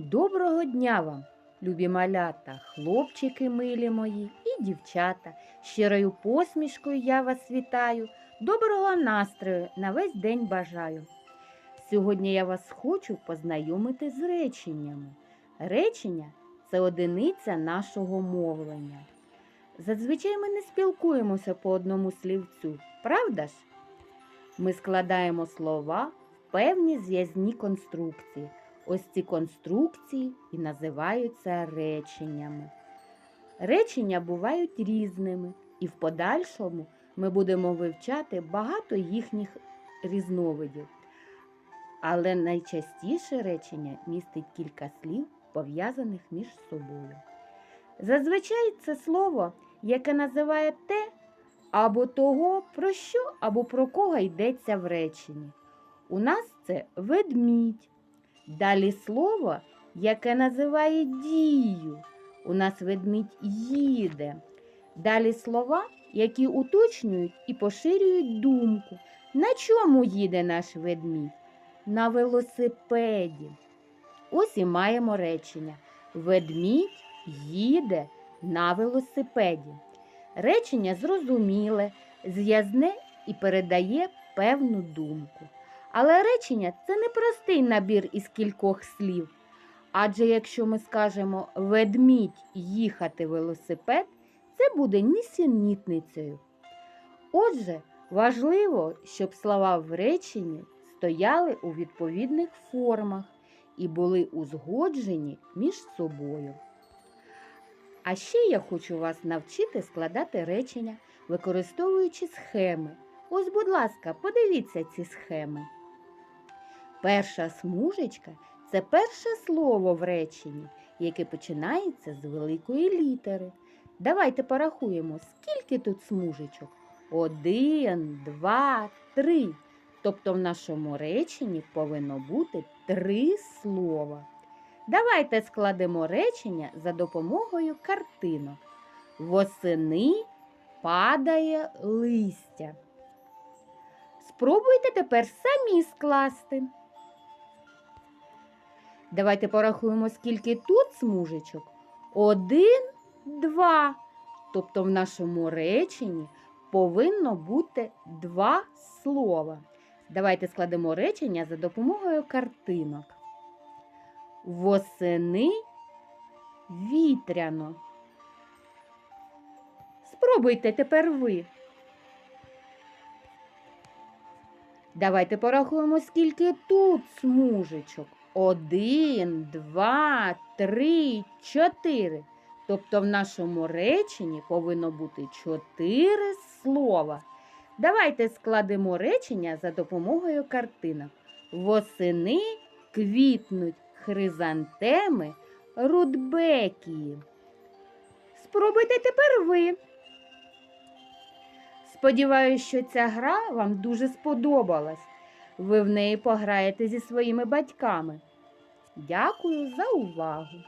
Доброго дня вам, любі малята, хлопчики милі мої і дівчата. Щирою посмішкою я вас вітаю. Доброго настрою на весь день бажаю. Сьогодні я вас хочу познайомити з реченнями. Речення це одиниця нашого мовлення. Зазвичай ми не спілкуємося по одному слівцю, правда ж? Ми складаємо слова в певні зв'язні конструкції. Ось ці конструкції і називаються реченнями. Речення бувають різними, і в подальшому ми будемо вивчати багато їхніх різновидів. Але найчастіше речення містить кілька слів, пов'язаних між собою. Зазвичай це слово, яке називає те або того, про що або про кого йдеться в реченні. У нас це ведмідь. Далі слово, яке називає дію. У нас ведмідь їде. Далі слова, які уточнюють і поширюють думку. На чому їде наш ведмідь? На велосипеді. Ось і маємо речення. Ведмідь їде на велосипеді. Речення зрозуміле, зв'язне і передає певну думку. Але речення це не простий набір із кількох слів. Адже якщо ми скажемо ведмідь їхати велосипед, це буде нісенітницею. Отже, важливо, щоб слова в реченні стояли у відповідних формах і були узгоджені між собою. А ще я хочу вас навчити складати речення, використовуючи схеми. Ось, будь ласка, подивіться ці схеми. Перша смужечка це перше слово в реченні, яке починається з великої літери. Давайте порахуємо, скільки тут смужечок. Один, два, три. Тобто в нашому реченні повинно бути три слова. Давайте складемо речення за допомогою картинок. Восени падає листя. Спробуйте тепер самі скласти. Давайте порахуємо, скільки тут смужечок. Один, два. Тобто в нашому реченні повинно бути два слова. Давайте складемо речення за допомогою картинок. Восени вітряно. Спробуйте тепер ви. Давайте порахуємо, скільки тут смужечок. Один, два, три, чотири. Тобто в нашому реченні повинно бути чотири слова. Давайте складемо речення за допомогою картинок. Восени квітнуть хризантеми рудбекії. Спробуйте тепер ви. Сподіваюсь, що ця гра вам дуже сподобалась. Ви в неї пограєте зі своїми батьками. Дякую за увагу!